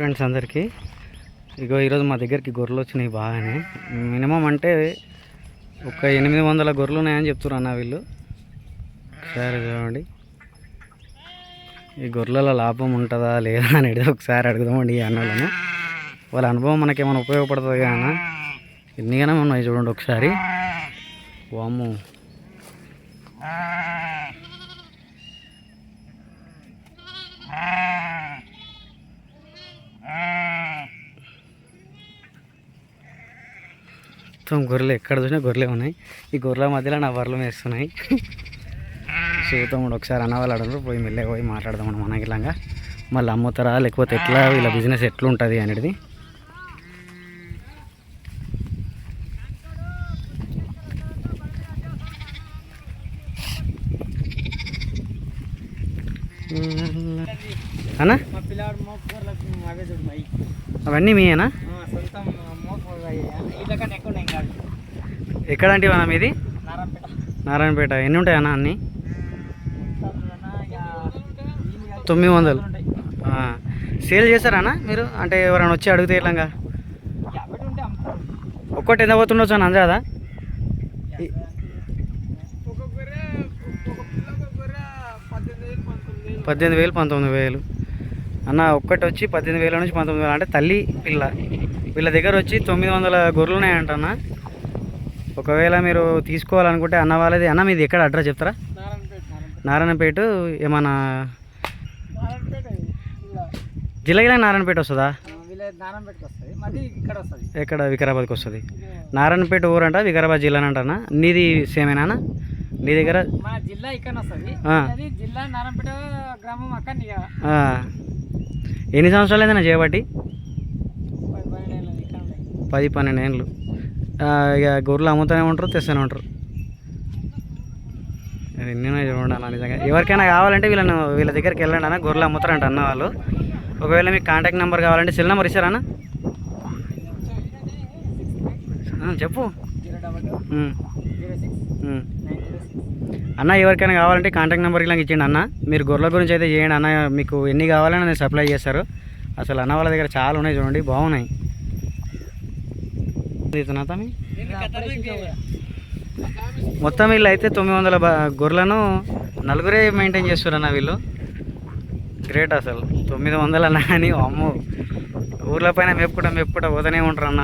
Friends అందరికీ. ఇగో ఈరోజు మా దగ్గరికి గొర్రెలు వచ్చినాయి బాగానే. మినిమం అంటే ఒక ఎనిమిది వందల గొర్రెలు ఉన్నాయని చెప్తున్నారు అన్న వీళ్ళు. ఒకసారి చూడండి. ఈ గొర్రెల లాభం ఉంటుందా లేదా అనేది ఒకసారి అడుగుదామండి ఈ అన్నలను. వాళ్ళ అనుభవం మనకి ఏమైనా ఉపయోగపడుతుంది కానీ ఎన్నిగానే ఉన్నాయి చూడండి ఒకసారి. వాము మొత్తం గొర్రెలు ఎక్కడ చూసినా గొర్రెలే ఉన్నాయి. ఈ గొర్రెల మధ్యలో నా బర్రెలు వేస్తున్నాయి చూద్దాం ఒకసారి అన్న వాళ్ళు అడగరు పోయి మెల్లగా పోయి మాట్లాడదాం మనకి ఇలాగా మళ్ళీ అమ్ముతారా లేకపోతే ఎట్లా వీళ్ళ బిజినెస్ ఎట్లుంటుంది అనేది. అన్నా? అవన్నీ మీయేనా కాదు ఎక్కడంటే అన్న మీది? నారాయణపేట. ఎన్ని ఉంటాయి అన్న అన్నీ? తొమ్మిది వందలు. సేల్ చేస్తారా మీరు? అంటే ఎవరైనా వచ్చి అడిగితే ఇలాగా ఒక్కటి ఎంత పోతుండొచ్చు అని అందాదా పద్దెనిమిది వేలు పంతొమ్మిది వేలు. అన్న ఒక్కటి వచ్చి పద్దెనిమిది వేల నుంచి పంతొమ్మిది వేలు. అంటే తల్లి పిల్ల. వీళ్ళ దగ్గర వచ్చి తొమ్మిది వందల గొర్రెలు ఉన్నాయంట అన్న ఒకవేళ మీరు తీసుకోవాలనుకుంటే అన్న వాళ్ళది. అన్న మీది ఎక్కడ అడ్రస్ చెప్తారా? నారాయణపేట. ఏమన్నా ఇలా జిల్లా నారాయణపేట వస్తుందా? ఎక్కడ? వికారాబాద్కి వస్తుంది. నారాయణపేట ఊరంట వికారాబాద్ జిల్లా అంటనా నీది సేమేనా అన్న? నీ దగ్గర? జిల్లా ఇక్కడ జిల్లా నారాయణపేట గ్రామం ఎన్ని సంవత్సరాలు అయిందన్న చేయబట్టి పది పన్నెండు ఏళ్ళు ఇక్కడ ఉన్నాయి పది పన్నెండు ఏళ్ళు ఇక గొర్రెలు అమ్ముతూనే ఉంటారు తెస్తూనే ఉంటారు. ఎన్నో చూడండి అన్న నిజంగా. ఎవరికైనా కావాలంటే వీళ్ళను వీళ్ళ దగ్గరికి వెళ్ళండి అన్న గొర్రెలు అమ్ముతారంట అన్న వాళ్ళు. ఒకవేళ మీకు కాంటాక్ట్ నెంబర్ కావాలంటే సెల్ నెంబర్ ఇస్తారా అన్న? చెప్పు. అన్న ఎవరికైనా కావాలంటే కాంటాక్ట్ నెంబర్ ఇలా ఇచ్చేయండి అన్న. మీరు గొర్రెల గురించి అయితే చేయండి అన్న. మీకు ఎన్ని కావాలని నేను సప్లై చేస్తారు. అసలు అన్న వాళ్ళ దగ్గర చాలా ఉన్నాయి చూడండి బాగున్నాయి. ఇతనా? మొత్తం వీళ్ళు అయితే తొమ్మిది వందల గొర్రెలను నలుగురే మెయింటైన్ చేస్తారు అన్న వీళ్ళు. గ్రేట్ అసలు. తొమ్మిది వందలు అన్న కానీ అమ్మో. ఊర్ల పైన మెప్పుకుంటా మెప్పుకుంటా పోతూనే ఉంటారు అన్న